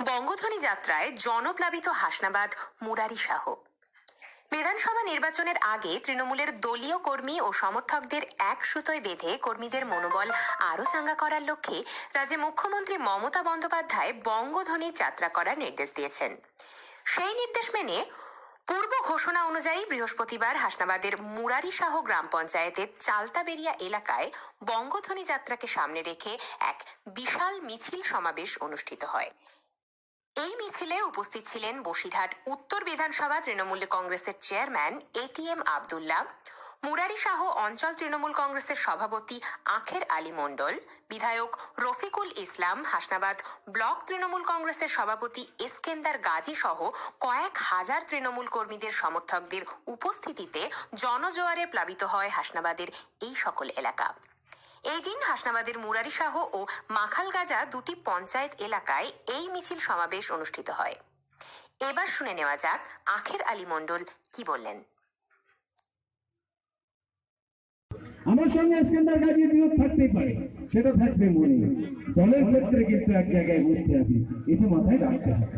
বঙ্গধ্বনি যাত্রায় জনপ্লাবিত হাসনাবাদ, মুরারি শাহ। বিধানসভা নির্বাচনের আগে তৃণমূলের দলীয় কর্মী ও সমর্থকদের এক সুতোয় বেঁধে কর্মীদের মনোবল আরও চাঙ্গা করার লক্ষ্যে রাজ্যে মুখ্যমন্ত্রী মমতা বন্দ্যোপাধ্যায় বঙ্গধ্বনি যাত্রা করার নির্দেশ দিয়েছেন। সেই নির্দেশ মেনে পূর্ব ঘোষণা অনুযায়ী বৃহস্পতিবার হাসনাবাদের মুরারি শাহ গ্রাম পঞ্চায়েতের চালতাবেরিয়া এলাকায় বঙ্গধ্বনি যাত্রাকে সামনে রেখে এক বিশাল মিছিল সমাবেশ অনুষ্ঠিত হয়। মিছিলে উপস্থিত ছিলেন বসিরহাট উত্তর বিধানসভা তৃণমূল কংগ্রেসের চেয়ারম্যান এটিএম আবদুল্লাহ, মুরারি শাহ অঞ্চল তৃণমূল কংগ্রেসের সভাপতি আখের আলী মণ্ডল, বিধায়ক রফিকুল ইসলাম, হাসনাবাদ ব্লক তৃণমূল কংগ্রেসের সভাপতি এসকেন্দার গাজী সহ কয়েক হাজার তৃণমূল কর্মীদের সমর্থকদের উপস্থিতিতে জনজোয়ারে প্লাবিত হয় হাসনাবাদের এই সকল এলাকা। এই দিন হাসনাবাদের মুরারি শাহ ও মাখালগাজা দুটি পঞ্চায়েত এলাকায় এই মিছিল সমাবেশ অনুষ্ঠিত হয়। এবার শুনে নেওয়া যাক আখের আলী মণ্ডল কি বললেন। আমার সঙ্গে ইস্কেন্দার গাজীর বিরোধ থাকতেই পারে, সেটা থাকবে মনে। দলের ক্ষেত্রে কিন্তু এক জায়গায় বসতে হবে, এটা মাথায় রাখতে হবে।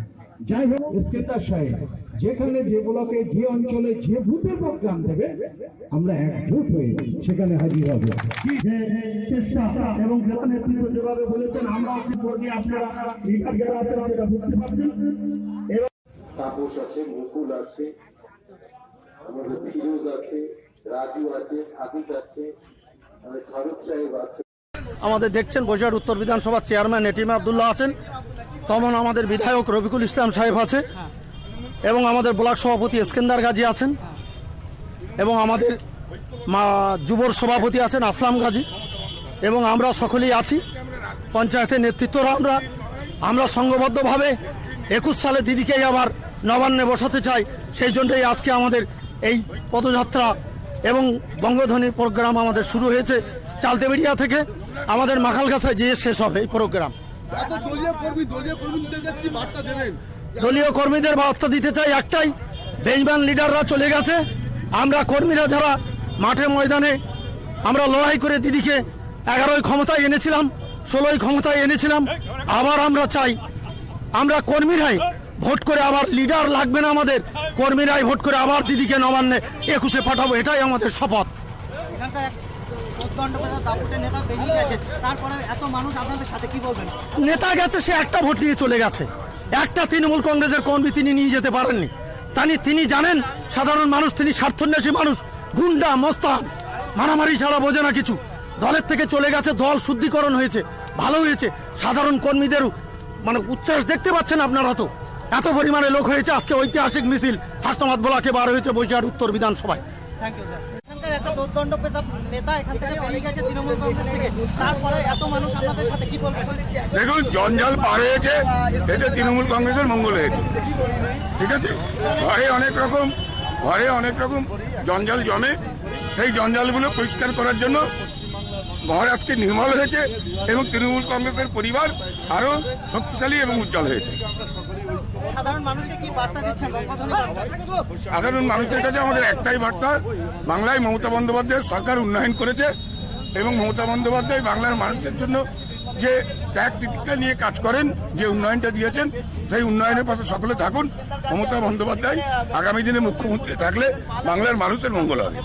যাই হোক, ইস্কেন্দার সাহেব যেখানে যে ব্লকে যে অঞ্চলে যে বুথে প্রোগ্রাম দেবে আমরা একজোট হয়ে সেখানে হাজির হব। চেষ্টা এবং জেলা নেতৃত্ব যেভাবে বলেছেন আমরা আছি কর্মী আপনারা যারা আছেন সেটা বুঝতে পারছেন। এবং তাপস আছে মুকুল আছে আমাদের ফিরোজ আছে রাজু আছে সাদিক আছে আমাদের ফারুক সাহেব আছে। আমাদের দেখছেন বসিরহাট উত্তর বিধানসভার চেয়ারম্যান এটিম আবদুল্লাহ আছেন। তেমন আমাদের বিধায়ক রফিকুল ইসলাম সাহেব আছে। এবং আমাদের ব্লক সভাপতি এসকেন্দার গাজী আছেন এবং আমাদের মা যুবর সভাপতি আছেন আসলাম গাজী। এবং আমরা সকলেই আছি। পঞ্চায়েতের নেতৃত্বরা আমরা। আমরা সংঘবদ্ধভাবে একুশ সালে দিদিকেই আবার নবান্নে বসাতে চাই। সেই জন্যই আজকে আমাদের এই পদযাত্রা এবং বঙ্গধ্বনির প্রোগ্রাম আমাদের শুরু হয়েছে চালতেবেড়িয়া থেকে। আমাদের মাখালগাছায় যেয়ে শেষ হবে এই প্রোগ্রাম। দলীয় কর্মীদের বার্তা দিতে চাই একটাই বেইমান লিডাররা চলে গেছে। আমরা কর্মীরা যারা মাঠে ময়দানে আমরা লড়াই করে দিদিকে এগারোই ক্ষমতায় এনেছিলাম ষোলোই ক্ষমতায় এনেছিলাম আবার আমরা চাই আমরা কর্মীরাই ভোট করে আবার লিডার লাগবে না আমাদের কর্মীরাই ভোট করে আবার দিদিকে নবান্নে একুশে পাঠাবো এটাই আমাদের শপথ। নেতা গেছে সে একটা ভোট নিয়ে চলে গেছে। একটা তৃণমূল কংগ্রেসের কর্মী তিনি নিয়ে যেতে পারেননি। তানি তিনি জানেন, সাধারণ মানুষ, তিনি স্বার্থন্বেষী মানুষ, গুন্ডা, মস্তান, মারামারি ছাড়া বোঝে না কিছু। দলের থেকে চলে গেছে, দল শুদ্ধিকরণ হয়েছে, ভালো হয়েছে। সাধারণ কর্মীদেরও মানে উচ্ছ্বাস দেখতে পাচ্ছেন আপনারা তো। এত পরিমাণে লোক হয়েছে, আজকে ঐতিহাসিক মিছিল হাসনাবাদ বলাকে বার হয়েছে বৈশাখ উত্তর বিধানসভায়। থ্যাংক ইউ একটা দুর্দণ্ড নেতা এখান থেকে বেরিয়ে গেছে তৃণমূল কংগ্রেস থেকে। তারপরে এত মানুষ সাথে কি বলবেন দেখুন জঞ্জাল পার হয়েছে এতে তৃণমূল কংগ্রেসের মঙ্গল হয়েছে। ঠিক আছে? ঘরে অনেক রকম ঘরে অনেক রকম জঞ্জাল জমে। সেই জঞ্জালগুলো পরিষ্কার করার জন্য ঘর আজকে নির্মল হয়েছে এবং তৃণমূল কংগ্রেসের পরিবার আরও শক্তিশালী এবং উজ্জ্বল হয়েছে। সাধারণ মানুষের কাছে আমাদের একটাই বার্তা বাংলায় মমতা বন্দ্যোপাধ্যায় সরকার উন্নয়ন করেছে এবং মমতা বন্দ্যোপাধ্যায় বাংলার মানুষের জন্য যে ত্যাগ তিতিক্ষা নিয়ে কাজ করেন যে উন্নয়নটা দিয়েছেন সেই উন্নয়নের পাশে সকলে থাকুন। মমতা বন্দ্যোপাধ্যায় আগামী দিনে মুখ্যমন্ত্রী থাকলে বাংলার মানুষের মঙ্গল হবে।